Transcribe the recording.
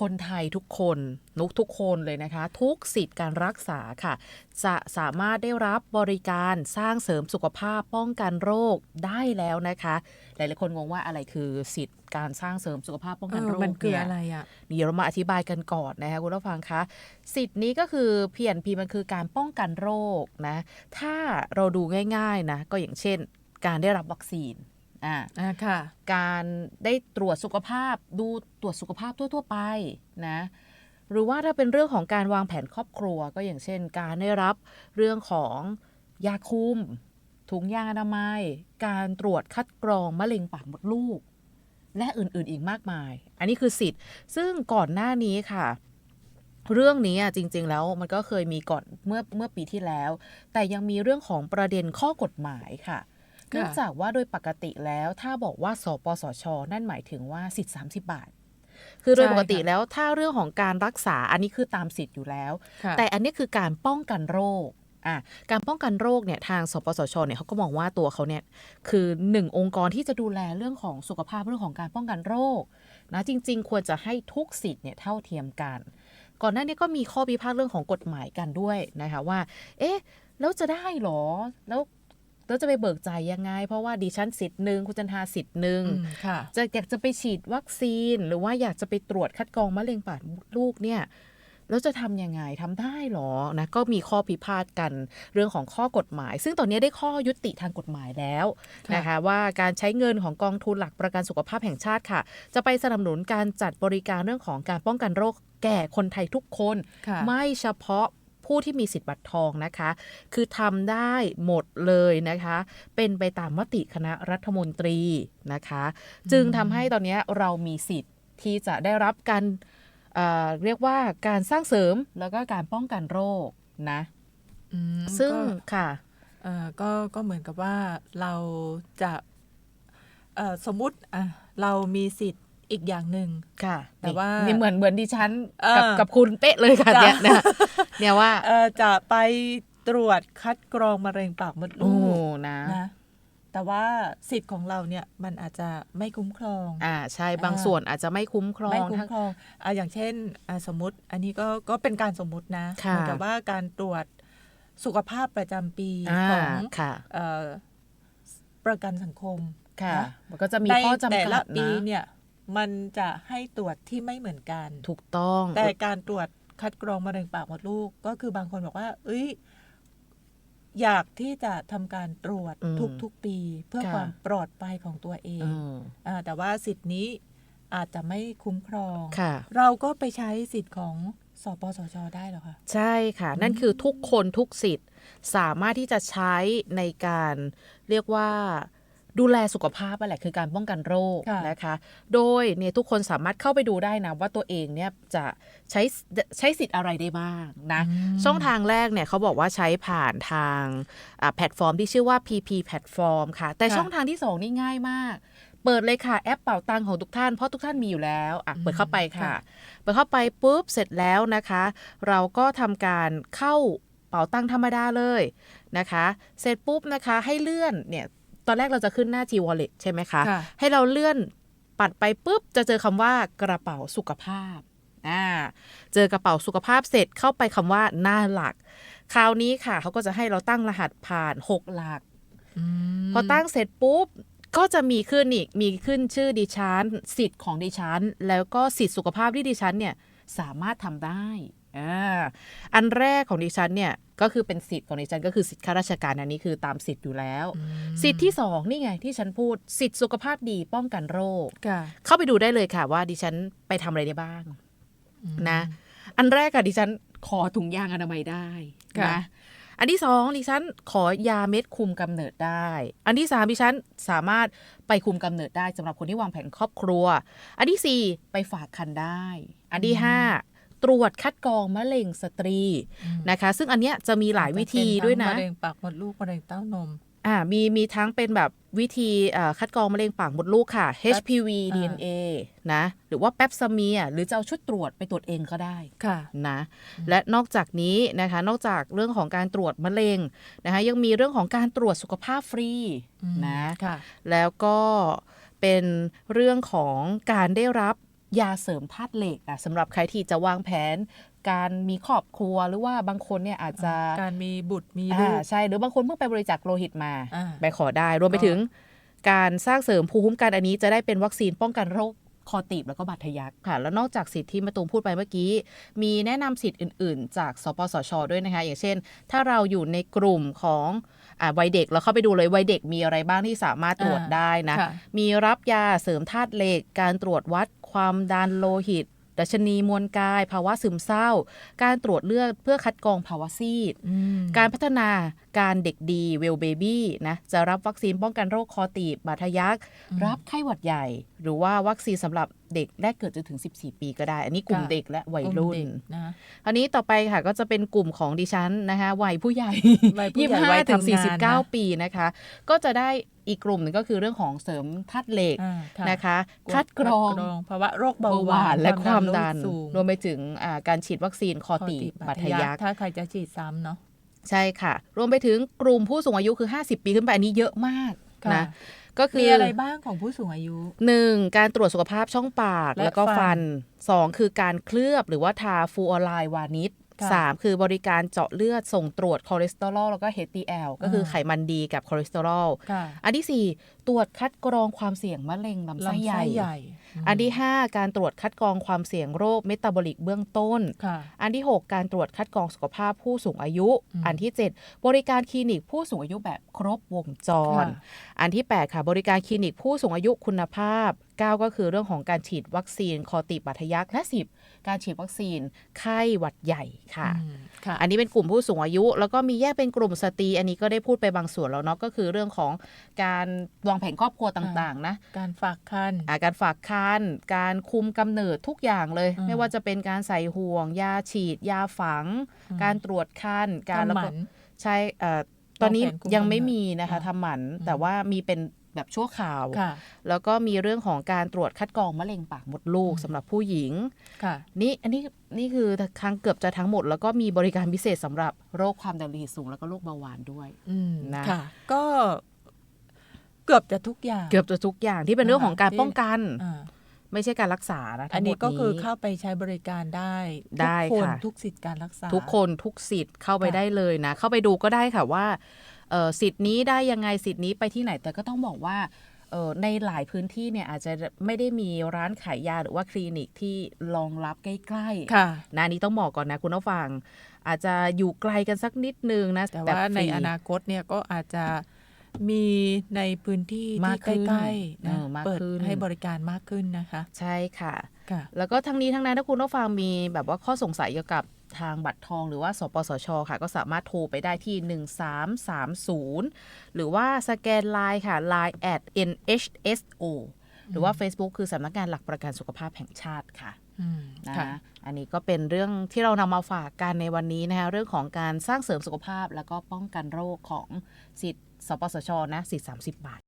คนไทยทุกคนนุกทุกคนเลยนะคะ ทุกสิทธิ์การรักษาค่ะ จะสามารถได้รับบริการสร้างเสริมสุขภาพป้องกันโรคได้แล้วนะคะ หลายๆคนงงว่าอะไรคือสิทธิ์การสร้างเสริมสุขภาพป้องกันโรคมันคือเนี่ยอะไรอะเดี๋ยวเรามาอธิบายกันก่อนนะคะคุณผู้ฟังคะสิทธิ์นี้ก็คือเพียนพีมันคือการป้องกันโรคนะถ้าเราดูง่าย ๆนะก็อย่างเช่น การได้รับวัคซีน อ่าอ่าค่ะการได้ตรวจสุขภาพดูตรวจสุขภาพทั่ว ๆ ไปนะหรือว่าถ้าเป็นเรื่องของการวางแผนครอบครัวก็อย่างเช่น การได้รับเรื่องของยาคุม ถุงยางอนามัย การตรวจคัดกรองมะเร็งปากมดลูก และอื่นๆอีกมากมาย อันนี้คือสิทธิ์ ซึ่งก่อนหน้านี้ค่ะ เรื่องนี้อะจริง ๆ แล้วมันก็เคยมีก่อนเมื่อเมื่อปีที่แล้ว แต่ยังมีเรื่องของประเด็นข้อกฎหมายค่ะค่ะ เนื่องจากว่าโดยปกติแล้วถ้าบอกว่าสปสช นั่นหมายถึงว่าสิทธิ์ 30 บาท คือโดยใช่ปกติค่ะแล้วถ้าเรื่องของการรักษาอันนี้คือตามสิทธิ์อยู่แล้วค่ะแต่อันนี้คือการป้องกันโรคอะการป้องกันโรคเนี่ยทางสปสชเนี่ยเขาก็มองว่าตัวเขาเนี่ยคือหนึ่งองค์กรที่จะดูแลเรื่องของสุขภาพเรื่องของการป้องกันโรคนะจริง ๆ ควรจะให้ทุกสิทธิ์เนี่ยเท่าเทียมกัน ก่อนหน้านี้ก็มีข้อพิพาทเรื่องของกฎหมายกันด้วยนะคะว่า เอ๊ะแล้วจะได้เหรอ แล้ว แล้วจะไปเบิกจ่ายยังไง เพราะว่าดิฉันสิทธิ์หนึ่งคุณจันทาสิทธิ์หนึ่งอืมค่ะจะอยากจะไปฉีดวัคซีน หรือว่าอยากจะไปตรวจคัดกรองมะเร็งปากมดลูกเนี่ยแล้วจะทำยังไงทำได้เหรอนะก็มีข้อพิพาทกันเรื่องของข้อกฎหมาย ซึ่งตอนนี้ได้ข้อยุติทางกฎหมายแล้วค่ะนะคะว่าการใช้เงินของกองทุนหลักประกันสุขภาพแห่งชาติค่ะ จะไปสนับสนุนการจัดบริการเรื่องของการป้องกันโรคแก่คนไทยทุกคนค่ะไม่เฉพาะ ผู้ที่มีสิทธิ์บัตรทองนะคะ คือทำได้หมดเลยนะคะ เป็นไปตามมติคณะรัฐมนตรีนะคะ จึงทำให้ตอนนี้เรามีสิทธิ์ที่จะได้รับการเอ่อเรียกว่าการสร้างเสริมแล้วก็การป้องกันโรคนะอืมซึ่งก็ค่ะเอ่อก็ก็เหมือนกับว่าเราจะเอ่อสมมุติอะเรามีสิทธิ์ อีกอย่างหนึ่งค่ะแต่ว่านี่เหมือนเหมือนดิฉันเออกับกับคุณเป๊ะเลยค่ะจ้ะเนี่ยเนี่ยเนี่ยว่าเอ่อจะไปตรวจคัดกรองมะเร็งปากมดโอ้ลูกนะนะแต่ว่าสิทธิ์ของเราเนี่ยมันอาจจะไม่คุ้มครอง อ่าใช่บางส่วนอาจจะไม่คุ้มครอไม่งคุ้มทั้งครองอะอย่างเช่นอะสมมติ อันนี้ก็ก็เป็นการสมมุตินะค่ะเหมือนกับว่าการตรวจสุขภาพประจำปีอ่าของค่ะเอ่อประกันสังคมค่ะนะมันก็จะมีในข้อจำแต่กัละดปีนะเนี่ย มันจะให้ตรวจที่ไม่เหมือนกัน ถูกต้อง แต่การตรวจคัดกรองมะเร็งปากมดลูก ก็คือบางคนบอกว่า เอ้ย อยากที่จะทำการตรวจอืมทุกๆปี เพื่อค่ะความปลอดภัยของตัวเองอืมอ่าแต่ว่าสิทธินี้อาจจะไม่คุ้มครองค่ะเราก็ไปใช้สิทธิ์ของสปสช ได้เหรอคะ ใช่ค่ะ นั่นคือทุกคนทุกสิทธิ์สามารถที่จะใช้ในการเรียกว่า ดูแลสุขภาพนั่นแหละคือการป้องกันโรคค่ะนะคะ โดยเนี่ยทุกคนสามารถเข้าไปดูได้นะ ว่าตัวเองเนี่ยจะใช้ใช้สิทธิ์อะไรได้บ้างนะ ช่องทางแรกเนี่ยเขาบอกว่าใช้ผ่านทางอ่าแพลตฟอร์มที่ชื่อว่า PP แพลตฟอร์มค่ะ แต่ค่ะช่องทางที่สองนี่ง่ายมากเปิดเลยค่ะแอปเป่าตังของทุกท่านเพราะทุกท่านมีอยู่แล้วอะเปิดเข้าไปค่ะ เปิดเข้าไปปุ๊บเสร็จแล้วนะคะ เราก็ทำการเข้าเป๋าตังธรรมดาเลยนะคะ เสร็จปุ๊บนะคะให้เลื่อนเนี่ย ตอนแรกเราจะขึ้นหน้า G Wallet ใช่ไหมคะค่ะให้เราเลื่อนปัดไปปุ๊บ จะเจอคำว่ากระเป๋าสุขภาพอ่าเจอกระเป๋าสุขภาพเสร็จเข้าไปคำว่าหน้าหลัก คราวนี้ค่ะเขาก็จะให้เราตั้งรหัสผ่าน6หลักมพอตั้งเสร็จปุ๊บก็จะมีขึ้นอีก มีขึ้นชื่อดิฉัน สิทธิ์ของดิฉัน แล้วก็สิทธิสุขภาพที่ดิฉันเนี่ยสามารถทำได้ อ่าอันแรกของดิฉันเนี่ยก็คือเป็นสิทธิ์ของดิฉันก็คือสิทธิข้าราชการอันนี้คือตามสิทธิ์อยู่แล้วอืมสิทธิ์ที่สองนี่ไงที่ฉันพูดสิทธิสุขภาพดีป้องกันโรคค่ะเข้าไปดูได้เลยค่ะว่าดิฉันไปทำอะไรได้บ้างอืมนะ อันแรกอะดิฉันขอถุงยางอนามัยได้ค่ะนะอันที่สองดิฉันขอยาเม็ดคุมกำเนิดได้ อันที่สามดิฉันสามารถไปคุมกำเนิดได้สำหรับคนที่วางแผนครอบครัว อันที่สี่ไปฝากคันได้ อันที่ห้า ตรวจคัดกรองมะเร็งสตรีอืมนะคะ ซึ่งอันเนี้ยจะมีหลายวิธีด้วยนะมะเร็งปากมดลูกมะเร็งเต้านมอ่ามีมีทั้งเป็นแบบวิธีเอ่อคัดกรองมะเร็งปากมดลูกค่ะ HPV อ่า DNA นะหรือว่าแป๊บซาเมียหรือจะเอาชุดตรวจไปตรวจเองก็ได้ค่ะนะและนอกจากนี้นะคะนอกจากเรื่องของการตรวจมะเร็งนะคะยังมีเรื่องของการตรวจสุขภาพฟรีอืมนะค่ะแล้วก็เป็นเรื่องของการได้รับ ยาเสริมธาตุเหล็กอะสำหรับใครที่จะวางแผน การมีครอบครัวหรือว่าบางคนเนี่ยอาจจะการมีบุตรมีลูอ่ากใช่หรือบางคนเพิ่งไปบริจาคโลหิตมาอ่าไปขอได้รวมไปก็ถึง การสร้างเสริมภูมิคุ้มกันอันนี้จะได้เป็นวัคซีนป้องกันโรคคอตีบแล้วก็บาดทะยักค่ะ แล้วนอกจากสิทธิ์ที่มาตูมพูดไปเมื่อกี้ มีแนะนำสิทธิ์อื่น ๆ จากสปสช ด้วยนะคะ อย่างเช่น ถ้าเราอยู่ในกลุ่มของอ่าวัยเด็กเราเข้าไปดูเลยวัยเด็กมีอะไรบ้างที่สามารถตรวจอ่าได้นะค่ะมีรับยาเสริมธาตุเหล็ก การตรวจวัด ความดันโลหิตดัชนีมวลกาย ภาวะซึมเศร้า การตรวจเลือดเพื่อคัดกรองภาวะซีดอืมการพัฒนาการเด็กดีเวลเบบี้นะจะรับวัคซีนป้องกันโรคคอตีบบาดทะยัก รับไข้หวัดใหญ่ หรือว่าวัคซีนสำหรับเด็กแรกเกิดจนถึง 14 ปีก็ได้ อันนี้กลุ่มค่ะเด็กและวัยกลุ่มรุ่นเด็กนะอันนี้ต่อไปค่ะก็จะเป็นกลุ่มของดิฉันนะคะวัยผู้ใหญ่วัยผู้ยี่ใหญ่ห้าวัยถึงทำสี่งาสิบนเก้านะปีนะคะ ก็จะได้ อีกกลุ่มหนึ่งก็คือเรื่องของเสริมธาตุเหล็กอ่าค่ะนะคะ คัดกรองภาวะโรคเบาเบาหหวาวานนและความดันโลหิตสูงรวมไปถึงอ่าการฉีดวัคซีนคอตีบบาดทะยักถ้าใครจะฉีดซ้ำเนาะใช่ค่ะ รวมไปถึงกลุ่มผู้สูงอายุคือ 50 ปีขึ้นไปอันนี้เยอะมากค่ะนะก็คือมีอะไรบ้างของผู้สูงอายุหนึ่งการตรวจสุขภาพช่องปากและแล้วก็ฟัฟันนสองคือการเคลือบหรือว่าทาฟูออไลน์วานิช ค่ะสามคือบริการเจาะเลือดส่งตรวจคอเลสเตอรอลแล้วก็ HDL ก็คืออ่าไขมันดีกับคอเลสเตอรอลค่ะอันที่สี่ตรวจคัดกรองความเสี่ยงมะเร็งลำไส้ลำใหไส้ญ่ใหญ่ อันที่ห้าการตรวจคัดกรองความเสี่ยงโรคเมตาบอลิกเบื้องต้นค่ะอันที่ 6 การตรวจคัดกรองสุขภาพผู้สูงอายุอืมอันที่ 7 บริการคลินิกผู้สูงอายุแบบครบวงจรค่ะอันที่ 8 ค่ะ บริการคลินิกผู้สูงอายุคุณภาพ 9 ก็คือเรื่องของการฉีดวัคซีน คอติบาดทะยักและ 10 การฉีดวัคซีน ไข้หวัดใหญ่ค่ะอืมค่ะอันนี้เป็นกลุ่มผู้สูงอายุ แล้วก็มีแยกเป็นกลุ่มสตรี อันนี้ก็ได้พูดไปบางส่วนแล้วเนาะก็คือเรื่องของการวางแผนครอบครัวต่างๆนะ การฝากคันอ่าการฝากคันการคุมกำเนิดทุกอย่างเลยอืมไม่ว่าจะเป็นการใส่ห่วง ยาฉีด ยาฝังอืมการตรวจคันการทำแล้วหก็มันใช่เอ่อตอนนี้วางแผนคุมยังไม่กำเนิดมีนะคะอ่าทำหมันอืมแต่ว่ามีเป็นแบบชั่วคราวค่ะแล้วก็มีเรื่องของการตรวจคัดกรองมะเร็งปากมดลูกอืมสำหรับผู้หญิงค่ะนี่อันนี้นี่คือครั้งเกือบจะทั้งหมด แล้วก็มีบริการพิเศษสำหรับโรคความดันโลหิตสูงแล้วก็โรคเบาหวานด้วยอืมนะค่ะก็เกือบจะทุกอย่าง เกือบจะทุกอย่างที่เป็นเรื่องของการที่ป้องกันอ่า ไม่ใช่การรักษานะอัทั้นงหมนี้ดก็คือนี้เข้าไปใช้บริการได้ได้ทุกคนค่ะ ทุกสิทธิ์การรักษา ทุกคนทุกสิทธิ์เข้าไปค่ะ ได้เลยนะ เข้าไปดูก็ได้ค่ะว่าเอ่อสิทธิ์นี้ได้ยังไงสิทธิ์นี้ไปที่ไหน แต่ก็ต้องบอกว่าเอ่อในหลายพื้นที่เนี่ยอาจจะไม่ได้มีร้านขายยาหรือว่าคลินิกที่รองรับใกล้ๆ ค่ะ นะอันนี้ต้องบอกก่อนนะคุณผู้ฟังอาจจะอยู่ไกลกันสักนิดนึงนะแต่ว่าบบในฟรี อนาคตเนี่ยก็อาจจะ มีในพื้นที่มาที่กขึ้นใกล้ๆเอนะอมากเปิดขึ้นให้บริการมากขึ้นนะคะ ใช่ค่ะค่ะ แล้วก็ทั้งนี้ทั้งนั้นถ้าคุณผู้ฟังมีแบบว่าข้อสงสัยเกี่ยวกับทางบัตรทองหรือว่า สปสช ค่ะ ก็สามารถโทรไปได้ที่ 1330 หรือว่าสแกนไลน์ค่ะ Line at nhso หรือว่า Facebook คือสำนักงานหลักประกันสุขภาพแห่งชาติค่ะอืมนะค่ะอันนี้ก็เป็นเรื่องที่เรานำมาฝากกันในวันนี้นะคะเรื่องของการสร้างเสริมสุขภาพ แล้วก็ป้องกันโรคของสิทธิ์ สปสชนะสิทธิ์30 บาท